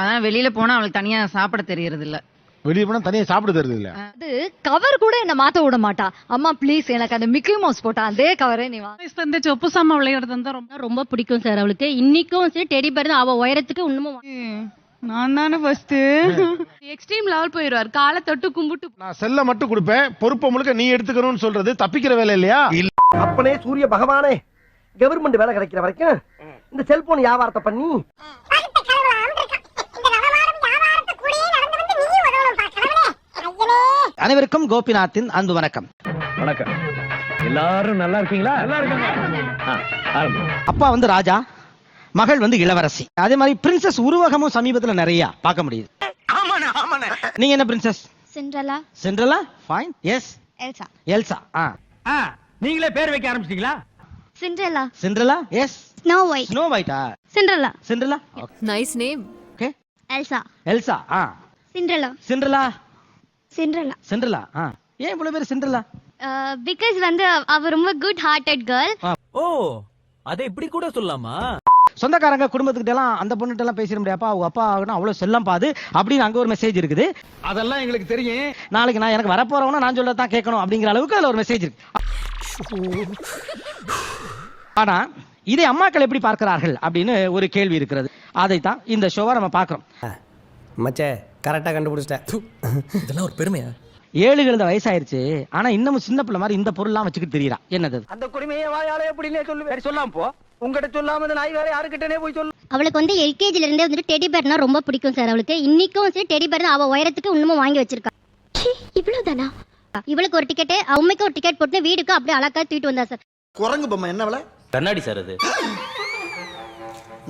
அதான் வெளியில போனா அவளுக்கு தனியா சாப்பிட தெரியறது இல்ல வெளியே போனா தனியா சாப்பிட தருது இல்ல அது கவர் கூட என்ன மாத்த விட மாட்டா. அம்மா ப்ளீஸ் எனக்கு அந்த மிக்கி மவுஸ் போட்டா அதே கவரே நீ வா. இந்த சொப்பு சாமா விளையாடுறது தான் ரொம்ப ரொம்ப பிடிக்கும் சார் அவளுக்கு. இன்னைக்கும் சரி டெடி பேர் அவ உயரத்துக்கு இன்னமும் நான் தானே ஃபர்ஸ்ட் எக்ஸ்ட்ரீம் லெவல் போயிடுவார் காலை தொட்டு கும்பிட்டு நான் செல்ல மட்டும் கொடுப்பேன். பொறுப்பை முழுக்க நீ எடுத்துக்கணும்னு சொல்றது. தப்பிக்கிற வேலை இல்லையா? அப்பனே சூரிய பகவானே. கவர்மெண்ட் வேலை கிடைக்கிற வரைக்கும் இந்த செல்போன் வியாபாரத்தை பண்ணி. அனைவருக்கும் கோபிநாத்தின் அன்பு வணக்கம். வணக்கம். எல்லாரும் நல்லா இருக்கீங்களா? நல்லா இருக்காங்க. அப்பா வந்து ராஜா மகள் வந்து இளவரசி. அதே மாதிரி பிரின்சஸ் உருவகமும் சமீபத்துல நிறைய பார்க்க முடியுது. நீங்க என்ன princess Cinderella Cinderella fine yes Elsa. Elsa. ஆ. நீங்களே பேர் வைக்க ஆரம்பிச்சிட்டீங்களா? Cinderella Cinderella yes snow white snow ஒயிட்டா Cinderella Cinderella nice name okay Elsa. Elsa. ஆ. Cinderella Cinderella Cinderella. சென்ட்ரலா ஆ. ஏன் இவ்வளவு பேர் சென்ட்ரலா பிகாஸ் வந்து அவ ரொம்ப குட் ஹார்ட்டட் கேர்ள் ஓ அதை இப்படி கூட சொல்லலாமா? சொந்தக்காரங்க குடும்பத்துக்கிட்ட எல்லாம் அந்த பொண்ணுகிட்ட எல்லாம் பேசிட முடியாப்பா அவங்க அப்பா ஆகணும் அவ்வளவு செல்லம் பாது. அப்படின்னு அங்க ஒரு மெசேஜ் இருக்குது. அதெல்லாம் எங்களுக்கு தெரியும். நாளைக்கு நான் எனக்கு வரப்போறவன நான் சொல்லத்தான் கேட்கணும் அப்படிங்கிற அளவுக்கு அதுல ஒரு மெசேஜ் இருக்கு. ஆனா இதை அம்மாக்கள் எப்படி பார்க்கிறார்கள் அப்படின்னு ஒரு கேள்வி இருக்கிறது. அதைத்தான் இந்த ஷோவை நம்ம பார்க்கிறோம். மச்சே கரெக்டா கண்டுபிடிச்சிட்டேன். இதெல்லாம் ஒரு பெருமையா? ஏழு எழுத வயசாயிருச்சு. ஆனா இன்னமும் சின்ன பிள்ளை மாதிரி இந்த பொருள்லாம் வச்சுக்கிட்டு தெரியறா. என்னது அது? அந்த குடிமையை வாயாலே எப்படின்னே சொல்லு வேற. சொல்லாம போ. உங்ககிட்ட சொல்லாம இந்த நாய் வேற யாருக்கிட்டனே போய் சொல்லு. அவளுக்கு வந்து எல்கேஜில இருந்தே வந்துட்டு டெடி பேர்னா ரொம்ப பிடிக்கும் சார் அவளுக்கு. இன்னைக்கும் சரி டெடி பேர் அவ உயரத்துக்கு இன்னமும் வாங்கி வச்சிருக்கா. இவ்வளவுதானா? இவளுக்கு ஒரு டிக்கெட் அம்மைக்கு ஒரு டிக்கெட் போட்டு வீடுக்கு அப்படியே அழகா தூக்கிட்டு வந்தா சார் குரங்கு பொம்மை என்ன விலை? கண்ணாடி சார் அது.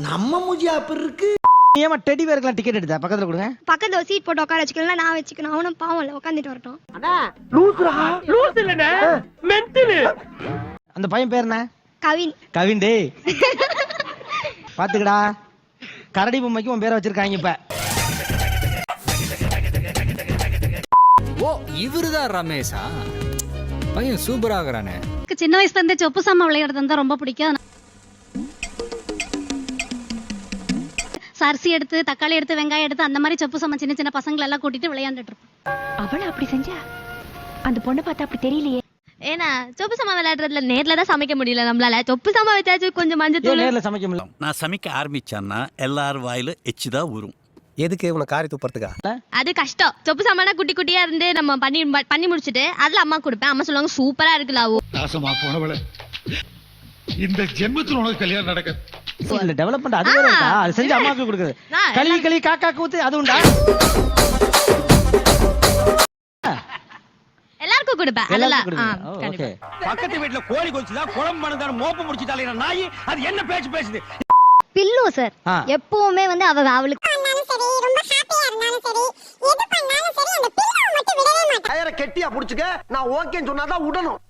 நம்ம மூஞ்சி அப்படி இருக்கு. ஏமா டெடி பேருக்குலாம் டிக்கெட் எடுத்த? பக்கத்துல கொடுங்க. பக்கத்துல சீட் போட்டு உட்கார வச்சுக்கலாம் நான் வச்சுக்கணும். அவனும் பாவம் இல்ல உட்காந்துட்டு வரட்டும். அந்த பையன் பேர் என்ன? கவின். கவின் டேய். பாத்துக்கடா. கரடி பொம்மைக்கு உன் பேரை வச்சிருக்காங்க இப்ப. ஓ இவருதான் ரமேஷா? பையன் சூப்பர் ஆகுறானே சின்ன வயசுல இருந்தே சொப்பு சாமா விளையாடுறது ரொம்ப பிடிக்கும். அரிசி எடுத்து தக்காளி எடுத்து வெங்காயம் எடுத்து அந்த மாதிரி சொப்பு சாமா சின்ன சின்ன பசங்களை எல்லாம் கூட்டிட்டு விளையாண்டுட்டு இருப்போம். அவள அப்படி செஞ்சா? அந்த பொண்ணை பார்த்தா அப்படி தெரியலையே. ஏன்னா சொப்பு சாமா விளையாடுறதுல நேர்ல தான் சமைக்க முடியல நம்மளால. சொப்பு சாமா வச்சாச்சும் கொஞ்சம் மஞ்சள் ஏன் நேர்ல சமைக்க முடியல? நான் சமைக்க ஆரம்பிச்சேன்னா எல்லார் வாயில எச்சு தான் வரும் எதுக்கு உனக்கு காரி துப்புறதுக்கா? அது கஷ்டம். சொப்பு சாமானா குட்டி குட்டியா இருந்து நம்ம பண்ணி பண்ணி முடிச்சிட்டு அதுல அம்மா கொடுப்பேன். அம்மா சொல்லுவாங்க சூப்பரா இருக்குல்ல நாசமா போனவள இந்த ஜென்மத்தில் உனக்கு கல்யாணம் நடக்க இல்ல டெவலப்மெண்ட் அது வேற இருக்கா? அது செஞ்சு அம்மாக்கு கொடுக்குது களி களி காக்கா கூத்து அது உண்டா? எல்லாருக்கும் கொடுப்பேன். அதெல்லாம். ஓகே பக்கத்து வீட்டுல கோழி கொச்சுதான் குழம்பு பண்ணுதான் மோப்ப முடிச்சுட்டாலே நாய்? அது என்ன பேச்சு பேசுது? பில்லு சார். எப்பவுமே வந்து அவ அவளுக்கு கெட்டியா புடிச்சுக்க நான் ஓகேன்னு சொன்னாதான் விடணும்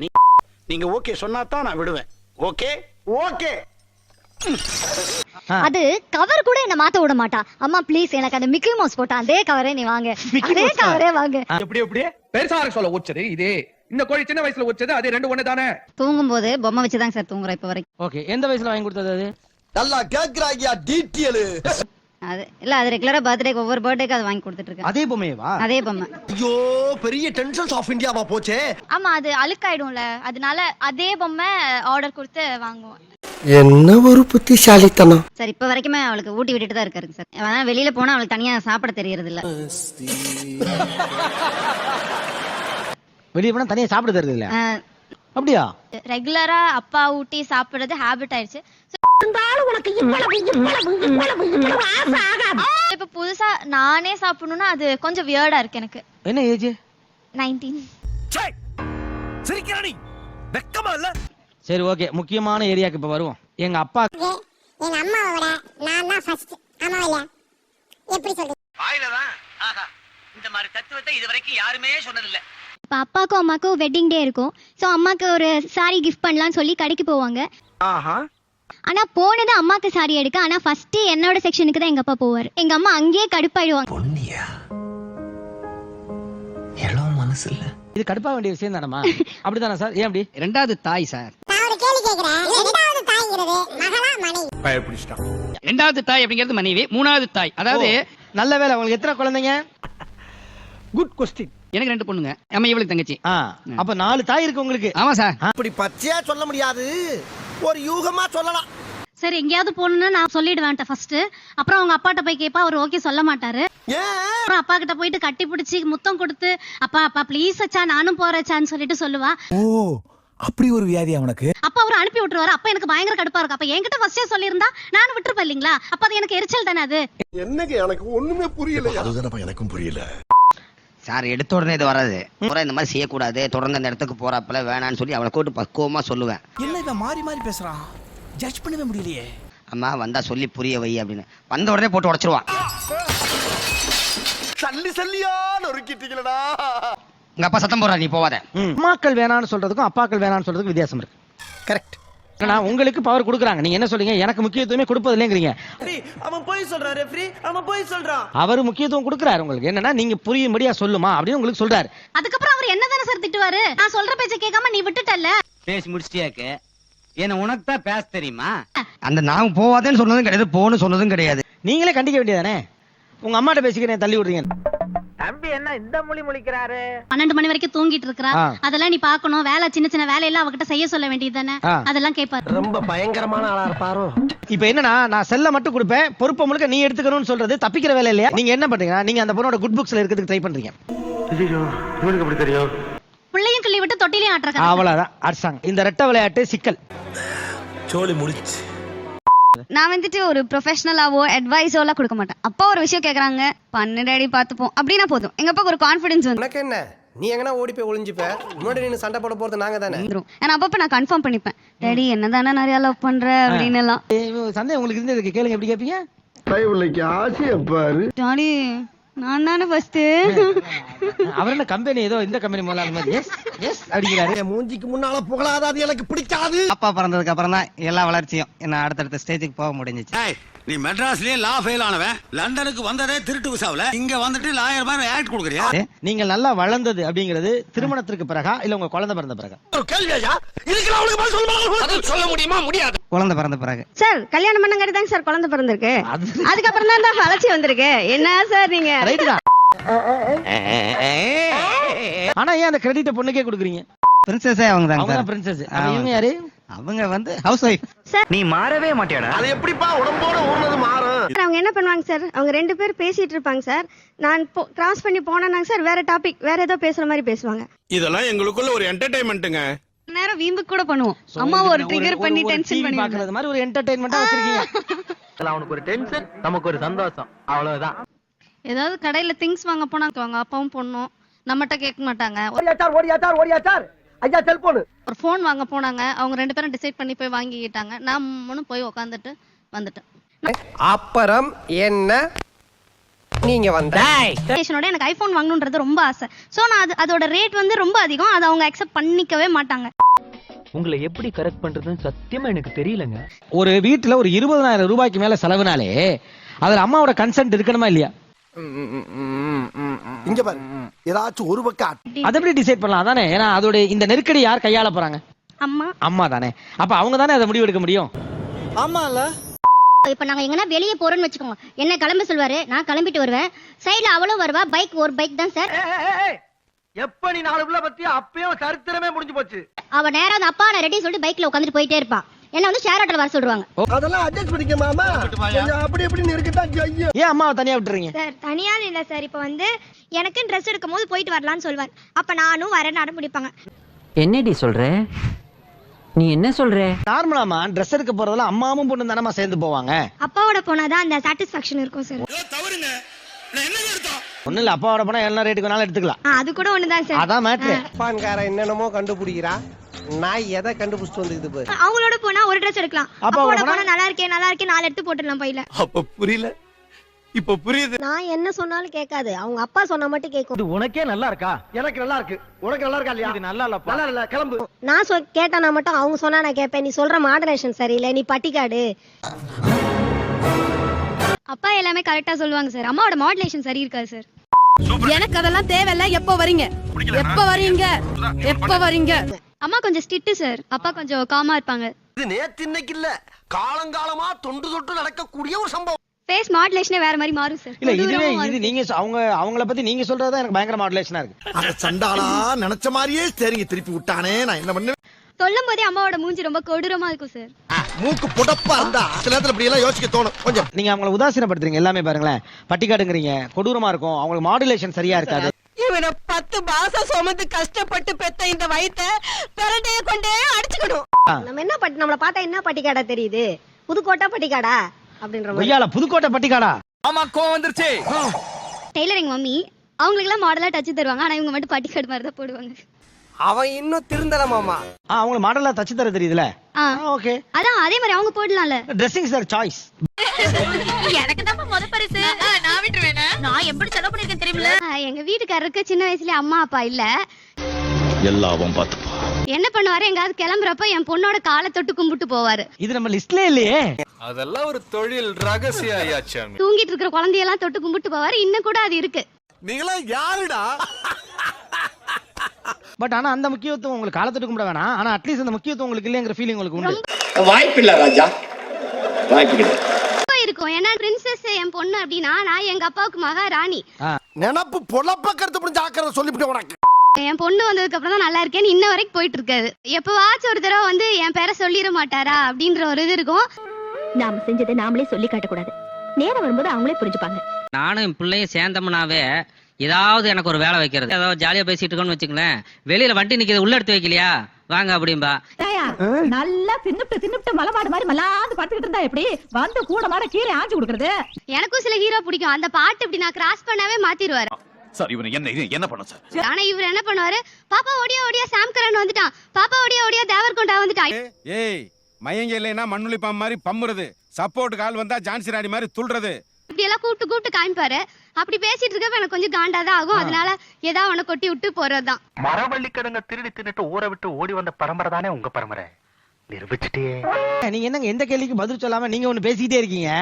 நீங்க ஓகே சொன்னா தான் நான் விடுவேன். ஓகே? ஓகே. அது கவர் கூட என்ன மாத்த விட மாட்டா. அம்மா ப்ளீஸ் எனக்கு அந்த மிக்கி மவுஸ் போட்டா அதே கவரே நீ வாங்க. அதே? கவரே வாங்க. எப்படி எப்படி? பெருசா இருக்கு சொல்ல உச்சது இதே. இந்த கோழி சின்ன வயசுல உச்சது அது ரெண்டு ஒண்ணு தானே? தூங்கும் போது பொம்மை வச்சுதான் சார் தூங்குறோம் இப்ப வரைக்கும். ஓகே எந்த வயசுல வாங்கி கொடுத்தது அது? நல்லா கேக்குறாங்கயா டீட்டெயில் அது இல்ல அது ரெகுலரா பர்த்டேக்கு ஒவ்வொரு பர்த்டேக்கு அது வாங்கி கொடுத்துட்டு இருக்கேன். அதே பொம்மையவா? அதே பொம்மை. ஐயோ பெரிய டென்ஷன்ஸ் ஆஃப் இந்தியாவா போச்சே. ஆமா அது அழுக்காயிடும்ல. அதனால அதே பொம்மை ஆர்டர் கொடுத்து வாங்குவோம். என்ன ஒரு புத்திசாலித்தனம். சார் இப்ப வரைக்குமே அவளுக்கு ஊட்டி விட்டுட்டு தான் இருக்காரு சார். அதான் வெளியில போனா அவளுக்கு தனியா சாப்பிட தெரியறது இல்ல வெளியே போனா தனியா சாப்பிட தருது இல்ல அப்படியா? ரெகுலரா அப்பா ஊட்டி சாப்பிடுறது ஹாபிட் ஆயிடுச்சு. இப்ப புதுசா நானே சாப்பிடணும்னா அது கொஞ்சம் வியர்டா இருக்கு எனக்கு. என்ன ஏஜ் நைன்டீன் சிரிக்கிறானி வெக்கமா இல்ல? சரி ஓகே முக்கியமான ஏரியாக்கு இப்ப வருவோம். எங்க அப்பா எங்க அம்மாவோட நான் தான் ஃபர்ஸ்ட் ஆமா இல்லையா? எப்படி சொல்றது? இந்த மாதிரி தத்துவத்தை இது வரைக்கும் யாருமே சொன்னதில்லை. இப்போ அப்பாக்கும் அம்மாக்கும் வெட்டிங் டே இருக்கும். ஸோ அம்மாக்கு ஒரு சாரி கிஃப்ட் பண்ணலாம்னு சொல்லி கடைக்கு போவாங்க. ஆஹா. ஆனா போனது அம்மாக்கு சாரி எடுக்க. ஆனா ஃபர்ஸ்ட் என்னோட செக்ஷனுக்கு தான் எங்க அப்பா போவார். எங்க அம்மா அங்கேயே கடுப்பாயிடுவாங்க. பொன்னியா. எல்லாம் மனசு இல்ல இது கடுப்பா வேண்டிய விஷயம் தானம்மா? அப்படிதானே சார்? ஏன் அப்படி? ரெண்டாவது தாய் சார். ரெண்டாவது தாய்ங்கிறது மகளா மனைவி. ரெண்டாவது தாய் அப்படிங்கிறது மனைவி மூணாவது தாய். அதாவது நல்ல வேலை உங்களுக்கு எத்தனை குழந்தைங்க? குட் கொஸ்டின் எனக்கு ரெண்டு பொண்ணுங்க. அம்மா இவளுக்கு தங்கச்சி. அப்ப நாலு தாய் இருக்கு உங்களுக்கு? ஆமா சார். இப்படி பச்சையா சொல்ல முடியாது. ஒரு யூகமா சொல்லலாம். சரி எங்கேயாவது போகணும்னா நான் சொல்லிடுவேன் ஃபர்ஸ்ட் அப்புறம் அவங்க அப்பாட்ட போய் கேட்பா அவர் ஓகே சொல்ல மாட்டாரு. ஏன்? அப்புறம் அப்பா கிட்ட போயிட்டு கட்டி பிடிச்சி முத்தம் கொடுத்து அப்பா அப்பா ப்ளீஸ் அச்சா நானும் போறேச்சான்னு சொல்லிட்டு சொல்லுவா. ஓ. அப்படி ஒரு வியாதி அவனுக்கு. அப்பா அவர் அனுப்பி விட்டுருவாரு. அப்ப எனக்கு பயங்கர கடுப்பா இருக்கும். அப்ப என்கிட்ட ஃபர்ஸ்டே சொல்லியிருந்தா நானும் விட்டுருப்பேன் இல்லைங்களா? அப்ப அது எனக்கு எரிச்சல் தானே அது? என்னங்க எனக்கு ஒண்ணுமே புரியல அதுதானப்பா எனக்கும் புரியல. சார் எடுத்த உடனே இது வராது. முறை இந்த மாதிரி செய்யக்கூடாது. தொடர்ந்து அந்த இடத்துக்கு போறப்பல வேணான்னு சொல்லி அவளை கூட்டு பக்குவமா சொல்லுவேன். என்ன இவன் மாறி மாறி பேசுறான்? ஜட்ஜ் பண்ணவே முடியலையே. அம்மா வந்தா சொல்லி புரிய வை அப்படின்னு. வந்த உடனே போட்டு உடச்சிருவான். சல்லி சல்லியா நொறுக்கிட்டீங்களடா உங்க அப்பா சத்தம் போடுறா நீ போவாத. அம்மாக்கள் வேணாம்னு சொல்றதுக்கும் அப்பாக்கள் வேணாம்னு சொல்றதுக்கும் வித்தியாசம் இருக்கு. கரெக்ட் ஏன்னா உங்களுக்கு பவர் கொடுக்குறாங்க. நீங்க என்ன சொல்றீங்க? எனக்கு முக்கியத்துவமே கொடுப்பது இல்லைங்கிறீங்க அவன் போய் சொல்றான் ரெஃப்ரி அவன் போய் சொல்றான். அவர் முக்கியத்துவம் கொடுக்குறாரு உங்களுக்கு. என்னன்னா நீங்க புரியும்படியா சொல்லுமா அப்படின்னு உங்களுக்கு சொல்றாரு. அதுக்கப்புறம் அவர் என்ன தானே சார் திட்டுவாரு? நான் சொல்ற பேச்ச கேட்காம நீ விட்டுட்டல்ல? பேசி முடிச்சிட்டியாக்கு என்ன உனக்கு தான் பேச தெரியுமா? அந்த நான் போவாதேன்னு சொன்னதும் கிடையாது போன்னு சொன்னதும் கிடையாது. நீங்களே கண்டிக்க வேண்டியதானே உங்க அம்மாட்ட பேசிக்கிறேன் தள்ளி விடுறீங்க தம்பி என்ன இந்த மொழி முழிக்கிறாரு? பன்னெண்டு மணி வரைக்கும் தூங்கிட்டு இருக்கறா. ஆ. அதெல்லாம் நீ பாக்கணும் வேலை சின்ன சின்ன வேலையெல்லாம் அவகிட்ட செய்ய சொல்ல வேண்டியது தானே. அதெல்லாம் கேட்பாரு ரொம்ப பயங்கரமான ஆளா இருப்பாரோ. இப்போ என்னன்னா நான் செல்ல மட்டும் கொடுப்பேன். பொறுப்பை முழுக்க நீ எடுத்துக்கணும்னு சொல்றது தப்பிக்கிற வேலை இல்லையா? நீங்க என்ன பண்றீங்கன்னா நீங்க அந்த பொண்ணோட குட் புக்ஸ்ல இருக்கிறதுக்கு ட்ரை பண்றீங்க. இவனுக்கு எப்படி தெரியும்? பிள்ளையும் கிள்ளி விட்டு தொட்டிலையும் ஆட்டுறக்கா? அவ்வளவுதான். அடிச்சாங்க இந்த ரெட்டை விளையாட்டு சிக்கல். சோலி முடிச்சு. நான் வந்துட்டு ஒரு ப்ரொஃபஷனலாவோ அட்வைஸோலாம் கொடுக்க மாட்டேன். அப்பா ஒரு விஷயம் கேக்குறாங்க பண்ணு டேடி பார்த்துப்போம். அப்படின்னா போதும். எங்க அப்பாவுக்கு ஒரு கான்ஃபிடன்ஸ் உனக்கு என்ன? நீ எங்கனா ஓடி போய் ஒளிஞ்சுப்ப. முன்னாடி நின்னு சண்டை போட போறது நாங்க தானே? வந்துரும். ஏன்னா அப்பப்ப நான் கன்ஃபார்ம் பண்ணிப்பேன். டேடி என்னதானே நிறைய லவ் பண்ற? அப்படின்னு எல்லாம். சந்தேகம் உங்களுக்கு இருந்ததுக்கு கேளுங்க எப்படி கேட்பீங்க பிள்ளைக்கு ஆசைய பாரு. டாடி நான் தானே ஃபர்ஸ்ட் அவர் என்ன கம்பெனி ஏதோ இந்த கம்பெனி முதல்ல மாதிரி? எஸ் எஸ் அப்படிங்கிறாரு என் மூஞ்சிக்கு முன்னால புகழாத அது எனக்கு பிடிக்காது. அப்பா பிறந்ததுக்கு அப்புறம் தான் எல்லா வளர்ச்சியும் என்ன அடுத்தடுத்த ஸ்டேஜுக்கு போக முடிஞ்சிச்சு. நீ மெட்ராஸ்லயே லா ஃபெயில் ஆனவன் லண்டனுக்கு வந்ததே திருட்டு விசாவுல. இங்க வந்துட்டு லாயர் மாதிரி ஆக்ட் கொடுக்குறியா? நீங்கள் நல்லா வளர்ந்தது அப்படிங்கிறது திருமணத்திற்கு பிறகா இல்ல உங்க குழந்தை பிறந்த பிறகா? ஒரு கேள்வியா இதுக்கு நான் அவளுக்கு சொல்ல முடியுமா? முடியாது. குழந்தை பிறந்த பிறகு. சார் கல்யாணம் பண்ணங்காட்டி தாங்க சார் குழந்தை பிறந்திருக்கு. அது அதுக்கப்புறம் தான் தான் வளர்ச்சி வந்திருக்கு. என்ன சார் நீங்க? ரைட்டு தான் ஆனா ஏன் அந்த கிரெடிட்ட பொண்ணுக்கே கொடுக்குறீங்க? பிரின்சஸே அவங்க அவங்க தான் பிரின்சஸ் ஆமா. இவங்க யாரு? அவங்க வந்து ஹவுஸ் ஒய்ஃப் நீ மாறவே மாட்டியாடா. அது எப்படிப்பா உடம்போட ஊர்னது மாறும்? அவங்க என்ன பண்ணுவாங்க சார் அவங்க ரெண்டு பேர் பேசிட்டு இருப்பாங்க சார் நான் கிராஸ் பண்ணி போனேனாங்க சார் வேற டாபிக் வேற ஏதோ பேசுற மாதிரி பேசுவாங்க. இதெல்லாம் எங்களுக்குள்ள ஒரு என்டர்டைன்மெண்ட்டுங்க நேரம் வீம்பு கூட பண்ணுவோம். அம்மா ஒரு ட்ரிகர் பண்ணி டென்ஷன் பண்ணி பாக்குறது மாதிரி ஒரு என்டர்டைன்மெண்டா வச்சிருக்கீங்க. அவனுக்கு ஒரு டென்ஷன் நமக்கு ஒரு சந்தோஷம். அவ்வளவுதான். ஏதாவது கடையில திங்ஸ் வாங்க போனா அவங்க அப்பாவும் பொண்ணும் நம்மகிட்ட கேட்க மாட்டாங்க. ஒரு ஃபோன் வாங்க போனாங்க. அவங்க ரெண்டு பேரும் டிசைட் பண்ணி போய் வாங்கிக்கிட்டாங்க. நான் மூணும் போய் உட்காந்துட்டு வந்துட்டேன். அப்புறம் என்ன? நீங்க வந்த ஸ்டேஷனோட எனக்கு ஐபோன் வாங்கணுன்றது ரொம்ப ஆசை. சோ நான் அது அதோட ரேட் வந்து ரொம்ப அதிகம். அதை அவங்க அக்செப்ட் பண்ணிக்கவே மாட்டாங்க. உங்களை எப்படி கரெக்ட் பண்றதுன்னு சத்தியமா எனக்கு தெரியலங்க. ஒரு வீட்டுல ஒரு இருபதனாயிரம் ரூபாய்க்கு மேல செலவுனாலே அதுல அம்மாவோட கன்சென்ட் இருக்கணுமா இல்லையா? இங்க பாரு. ஏதாச்சும் ஒரு பக்கம் அதை எப்படி டிசைட் பண்ணலாம்? அதானே. ஏன்னா அதோட இந்த நெருக்கடி யார் கையாள போறாங்க? அம்மா. அம்மா தானே. அப்ப அவங்க தானே அதை முடிவு எடுக்க முடியும்? ஆமால இப்ப நாங்க எங்கன்னா வெளியே போறோம்னு வச்சுக்கோங்க. என்ன கிளம்ப சொல்வாரு? நான் கிளம்பிட்டு வருவேன். சைடுல அவளும் வருவா? பைக் ஒரு பைக் தான் சார். எப்ப நீ நாலு பிள்ளை பத்தி அப்பயும் சரித்திரமே முடிஞ்சு போச்சு. அவ நேரா அந்த அப்பா நான் ரெடி சொல்லிட்டு பைக்ல உட்காந்துட்டு போயிட்டே இருப்பா. என்ன வந்து ஷேர் ஆட்டோல வர சொல்லுவாங்க. அதெல்லாம் அட்ஜஸ்ட் பண்ணிக்க மாமா. கொஞ்சம் அப்படி இப்படி இருக்கட்டும் ஐயோ. ஏன் அம்மாவை தனியா விட்டுறீங்க? சார் தனியார் இல்ல சார். இப்போ வந்து எனக்கு ட்ரெஸ் எடுக்கும் போது போயிட்டு வரலாம்னு சொல்வார். அப்ப நானும் வரேன் அடம் பிடிப்பாங்க என்னடி சொல்ற? நீ என்ன சொல்ற? நார்மலாமா ட்ரெஸ் எடுக்க போறதெல்லாம் அம்மாவும் பொண்ணு தானமா சேர்ந்து போவாங்க. அப்பாவோட போனாதான் அந்த சாட்டிஸ்ஃபேக்ஷன் இருக்கும் சார். தவறுங்க. நான் என்ன எடுத்தோம் ஒண்ணு இல்ல அப்பாவோட போனா என்ன ரேட்டுக்கு வேணாலும் எடுத்துக்கலாம். அது கூட ஒண்ணுதான் சார். அதான் மேட்ரு பான்கார என்னென்னமோ கண்டுபிடிக்கிறா. நான் எதை கண்டுபிடிச்சிட்டு வந்துக்குது பாரு. அவங்களோட போனா ஒரு ட்ரெஸ் எடுக்கலாம். அப்பாவோட அப்பாவோட போனா- நல்லா இருக்கே நல்லா இருக்கே நாலு எடுத்து போட்டுடலாம் பையில. அப்ப புரியல. இப்ப புரியுது. நான் என்ன சொன்னாலும் கேட்காது. அவங்க அப்பா சொன்னா மட்டும் கேட்கும். இது உனக்கே நல்லா இருக்கா? எனக்கு நல்லா இருக்கு. உனக்கு நல்லா இருக்கா இல்லையா? இது நல்லா இல்லப்பா. நல்லா இல்ல கிளம்பு. நான் சொ கேட்டானா மட்டும் அவங்க சொன்னா நான் கேட்பேன். நீ சொல்ற மாடரேஷன் சரியில்லை. நீ பட்டிக்காடு. அப்பா எல்லாமே கரெக்டா சொல்லுவாங்க சார். அம்மாவோட மாடுலேஷன் சரி இருக்காது சார். எனக்கு அதெல்லாம் தேவையில்ல. எப்ப வரீங்க? எப்ப வரீங்க? எப்ப வரீங்க? அம்மா கொஞ்சம் ஸ்ட்ரிக்ட் சார் அப்பா கொஞ்சம் காமா இருப்பாங்க. இது நேத்து இன்னைக்கு இல்ல. காலங்காலமா தொண்டு தொட்டு நடக்கக்கூடிய ஒரு சம்பவம். ஃபேஸ் மாடுலேஷனே வேற மாதிரி மாறும் சார் இல்ல இதுவே இது நீங்க அவங்க அவங்கள பத்தி நீங்க சொல்றதா எனக்கு பயங்கர மாடுலேஷனா இருக்கு. அந்த சண்டாளா நினைச்ச மாதிரியே சரிங்க திருப்பி விட்டானே நான் என்ன பண்ணேன் சொல்லும் போதே அம்மாவோட மூஞ்சி ரொம்ப கொடூரமா இருக்கும் சார் மூக்கு புடப்பா இருந்தா சில நேரத்துல இப்படி எல்லாம் யோசிக்க தோணும். கொஞ்சம். நீங்க அவங்கள உதாசீனப்படுத்துறீங்க எல்லாமே பாருங்களேன். பட்டிக்காடுங்கிறீங்க கொடூரமா இருக்கும். அவங்களுக்கு மாடுலேஷன் சரியா இருக்காது. இவனை பத்து மாசம் சுமந்து கஷ்டப்பட்டு பெத்த இந்த வயித்த பிரண்டைய கொண்டே அடிச்சுக்கணும். நம்ம என்ன பட்டி நம்மள பார்த்தா என்ன பட்டிக்காடா தெரியுது? புதுக்கோட்டை பட்டிக்காடா? அப்படின்ற மாதிரி. புதுக்கோட்டை பட்டிக்காடா? ஆமா கோவம் வந்துருச்சு. டெய்லரிங் மம்மி அவங்களுக்குலாம் மாடலா டச் தருவாங்க ஆனா இவங்க மட்டும் பட்டிக்காடு மாதிரி தான் போடுவாங்க. அவன் இன்னும் திருந்தல மாமா. ஆ அவங்களுக்கு மாடலா தச்சு தர தெரியுதுல? ஆ. ஓகே. அதான் அதே மாதிரி அவங்க போடலாம்ல. ட்ரெஸ்ஸிங் சார் சாய்ஸ் எனக்கு தான் முத பரிசு. நான் விட்டுருவேன்? நான் எப்படி செலவு பண்ணிருக்கேன் தெரியுமில எங்க வீட்டுக்காரருக்கு சின்ன வயசுல அம்மா அப்பா இல்ல. எல்லாவும் பார்த்துப்பா. என்ன பண்ணுவாரு? எங்காவது கிளம்புறப்ப என் பொண்ணோட காலை தொட்டு கும்பிட்டு போவாரு. இது நம்ம லிஸ்ட்ல இல்லையே. அதெல்லாம் ஒரு தொழில் ரகசிய ஐயாச்சாமி தூங்கிட்டு இருக்கிற குழந்தையெல்லாம் தொட்டு கும்பிட்டு போவாரு. இன்னும் கூட அது இருக்கு. நீங்களா யாருடா? பட் ஆனா அந்த முக்கியத்துவம் உங்களுக்கு காலத்துக்கு கும்பிட வேணாம் ஆனா அட்லீஸ்ட் அந்த முக்கியத்துவம் உங்களுக்கு இல்லைங்கிற ஃபீலிங் உங்களுக்கு உண்டு. வாய்ப்பில்லை ராஜா. வாய்ப்பு ரொம்ப இருக்கும். ஏன்னா பிரின்சஸ் என் பொண்ணு அப்படின்னா நான் எங்க அப்பாவுக்கு மகாராணி நினப்பு பொழப்ப கருத்து புரிஞ்சு ஆக்கிறத சொல்லிவிட்டு உனக்கு. என் பொண்ணு வந்ததுக்கு அப்புறம் தான் நல்லா இருக்கேன்னு இன்ன வரைக்கும் போயிட்டு இருக்காது எப்பவாச்சும் ஒரு தடவை வந்து என் பேரை சொல்லிட மாட்டாரா அப்படின்ற ஒரு இது இருக்கும். நாம செஞ்சதை நாமளே சொல்லி காட்டக்கூடாது. நேரம் வரும்போது அவங்களே புரிஞ்சுப்பாங்க. நானும் என் பிள்ளையும் சேர்ந்தோம்னாவே ஏதாவது எனக்கு ஒரு வேலை வைக்கிறது. ஏதாவது ஜாலியா பேசிட்டு இருக்கோம்னு வச்சுங்களேன் வெளியில வண்டி நிக்கிறது உள்ள எடுத்து வைக்கலையா? வாங்க அப்படிம்பா. நல்லா தின்னுட்டு தின்னுட்டு மலமாடு மாதிரி மல்லாந்து படுத்துக்கிட்டு இருந்தா எப்படி? வந்து கூட மாட கீரை ஆஞ்சு கொடுக்கறது. எனக்கும் சில ஹீரோ பிடிக்கும். அந்த பாட்டு இப்படி நான் கிராஸ் பண்ணாவே மாத்திருவாரு. சார் இவனை என்ன என்ன பண்ண சார்? ஆனா இவர் என்ன பண்ணுவாரு? பாப்பா ஓடியா ஓடியா சாம் கரன் வந்துட்டான். பாப்பா ஓடியா ஓடியா தேவர்கொண்டா வந்துட்டான் ஏய் மயங்க இல்லைன்னா மண்ணுளி பாம்பு மாதிரி பம்முறது. சப்போர்ட் கால் வந்தா ஜான்சி ராணி மாதிரி துள்றது. இப்படி எல்லாம் கூப்பிட்டு கூப்பிட்டு காமிப்பாரு. அப்படி பேசிட்டு இருக்கப்ப எனக்கு கொஞ்சம் காண்டாதான் ஆகும். அதனால ஏதாவது அவனை கொட்டி விட்டு போறதுதான். மரவள்ளி கிழங்க திருடி தின்னுட்டு ஊரை விட்டு ஓடி வந்த பரம்பரை தானே உங்க பரம்பரை? நிரூபிச்சுட்டே. நீங்க என்னங்க எந்த கேள்விக்கு பதில் சொல்லாம நீங்க ஒண்ணு பேசிக்கிட்டே இருக்கீங்க?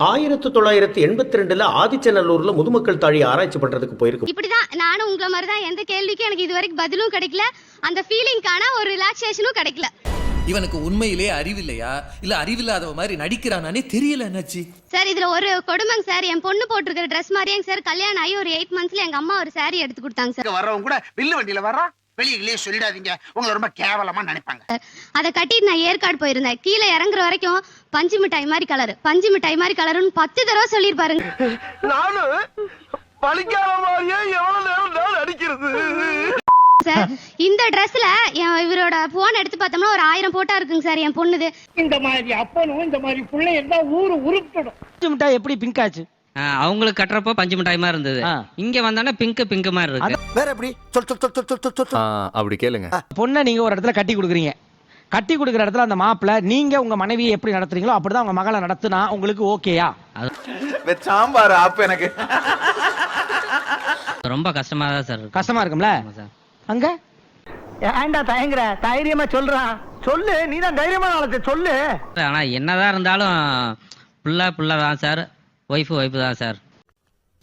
ஆயிரத்தி தொள்ளாயிரத்தி எண்பத்தி ரெண்டுல ஆதிச்சநல்லூர்ல முதுமக்கள் தாழி ஆராய்ச்சி பண்றதுக்கு போயிருக்கு இப்படிதான் நானும் உங்களை மாதிரி தான் எந்த கேள்விக்கும் எனக்கு இது வரைக்கும் பதிலும் கிடைக்கல. அந்த ஃபீலிங்கான ஒரு ரிலாக்ஸேஷனும் கிடைக்கல. இவனுக்கு உண்மையிலே அறிவில்லையா? இல்ல அறிவில்லாதவ மாதிரி நடிக்கிறானே தெரியல என்னாச்சு? சார் இதுல ஒரு கொடுமைங்க சார். என் பொண்ணு போட்டிருக்கிற ட்ரெஸ் மாதிரியே சார் கல்யாணம் ஆகி ஒரு எயிட் மந்த்ஸ்ல எங்க அம்மா ஒரு saree எடுத்து கொடுத்தாங்க சார். வர்றவங்க கூட வில்லு வண்டியில வர்றோம் வெளியே சொல்லிடாதீங்க. உங்களை ரொம்ப கேவலமா நினைப்பாங்க. அதை கட்டிட்டு நான் ஏற்காடு போயிருந்தேன். கீழே இறங்குற வரைக்கும் பஞ்சு மிட்டாய் மாதிரி கலர் பஞ்சு மிட்டாய் மாதிரி கலருன்னு பத்து தடவை சொல்லியிருப்பாருங்க. நானும் பழிக்காத மாதிரியே எவ்வளவு நேரம் நான் சார். இந்த ட்ரெஸ்ல இவரோட போன் எடுத்து பார்த்தோம்னா ஒரு ஆயிரம் போட்டா இருக்குங்க சார் என் பொண்ணுது. இந்த மாதிரி அப்பனும் இந்த மாதிரி பிள்ளை இருந்தா ஊரு உருப்பிடும் பஞ்சு மிட்டாய் எப்படி பிங்க் ஆச்சு? அவங்களுக்கு கட்டுறப்போ பஞ்சு மிட்டாய் மாதிரி இருந்தது. இங்க வந்தானே பிங்க் பிங்க் மாதிரி இருக்கு. வேற எப்படி? சொல் சொல் சொல் சொல் சொல் சொல் அப்படி கேளுங்க. பொண்ணை நீங்க ஒரு இடத்துல கட்டி கொடுக்குறீங்க. கட்டி கொடுக்குற இடத்துல அந்த மாப்பிள்ள நீங்க உங்க மனைவியை எப்படி நடத்துறீங்களோ அப்படிதான் உங்க மகளை நடத்துனா உங்களுக்கு ஓகேயா? சாம்பார் அப்ப எனக்கு. ரொம்ப கஷ்டமா தான் சார் கஷ்டமா இருக்கும்ல? அங்க? ஏன்டா தயங்குற? தைரியமா சொல்றான் சொல்லு நீ தான் தைரியமா நாளத்தை சொல்லு ஆனா என்னதான் இருந்தாலும் புள்ள புள்ள தான் சார் ஒய்ஃபு ஒய்ஃபு தான் சார்.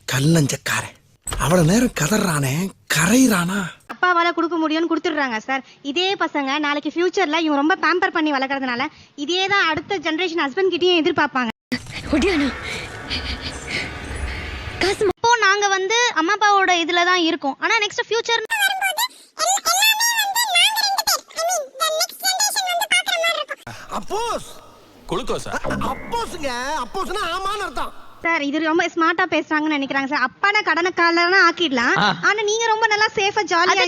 கல்லஞ்சக்காரன். அவ்வளவு நேரம் கதறானே கரையிறானா? அப்பாவால கொடுக்க முடியும்னு கொடுத்துடுறாங்க சார். இதே பசங்க நாளைக்கு ஃபியூச்சர்ல இவங்க ரொம்ப பேம்பர் பண்ணி வளர்க்கறதுனால இதே தான் அடுத்த ஜெனரேஷன் ஹஸ்பண்ட் கிட்டயும் எதிர்பார்ப்பாங்க. இப்போ நாங்க வந்து அம்மா அப்பாவோட இதுல தான் இருக்கோம். ஆனா நெக்ஸ்ட் ஃபியூச்சர் அப்போஸ். குளுக்கோஸா? அப்போஸ்ங்க. அப்போஸ்னா ஆமான்னு அர்த்தம். சார் இது ரொம்ப ஸ்மார்ட்டா பேசுறாங்கன்னு நினைக்கிறாங்க சார். அப்பான கடனக்காரனா ஆக்கிடலாம். ஆனா நீங்க ரொம்ப நல்லா சேஃபா ஜாலியா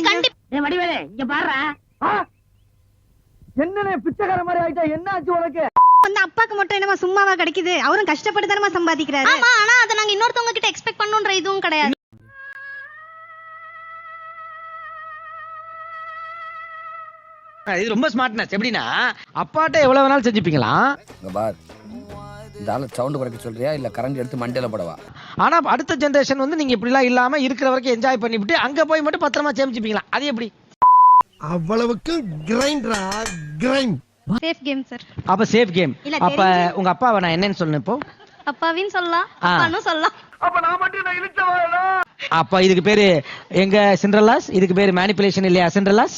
வடிவேலே இங்க பாரு என்னனே பிச்சைக்கார மாதிரி ஆயிட்டா என்ன ஆச்சு உனக்கு? வந்து அப்பாக்கு மட்டும் என்னமா சும்மாவா கிடைக்குது? அவரும் கஷ்டப்பட்டு தானமா சம்பாதிக்கிறாரு. ஆமா ஆனா அதை நாங்க இன்னொருத்தவங்க கிட்ட எக்ஸ்பெக்ட் பண்ணுன்ற இதுவும் கிடையாது. இது ரொம்ப ஸ்மார்ட்னஸ் எப்படின்னா அப்பாட்ட எவ்வளவு வேணாலும் செஞ்சுப்பீங்களா? பார். இந்த ஆளு சவுண்ட் குறைக்க சொல்றியா? இல்ல கரண்ட் எடுத்து மண்டையில போடவா? ஆனா அடுத்த ஜெனரேஷன் வந்து நீங்க இப்படிலாம் இல்லாம இருக்கிற வரைக்கும் என்ஜாய் பண்ணிவிட்டு அங்க போய் மட்டும் பத்திரமா சேமிச்சுப்பீங்களா? அது எப்படி? அவ்வளவுக்கு கிரைண்டரா கிரைண்ட் சேஃப் கேம் சார் அப்ப சேஃப் கேம் இல்ல, அப்ப உங்க அப்பாவை நான் என்னன்னு சொல்லணும் இப்போ? அப்பாவின்னு சொல்லலாம். அப்பானும் சொல்லலாம். அப்ப நான் மட்டும் நான் இழுச்ச அப்ப இதுக்கு பேரு எங்க சிண்ட்ரலாஸ் இதுக்கு பேரு மேனிப்புலேஷன் இல்லையா சிண்ட்ரலாஸ்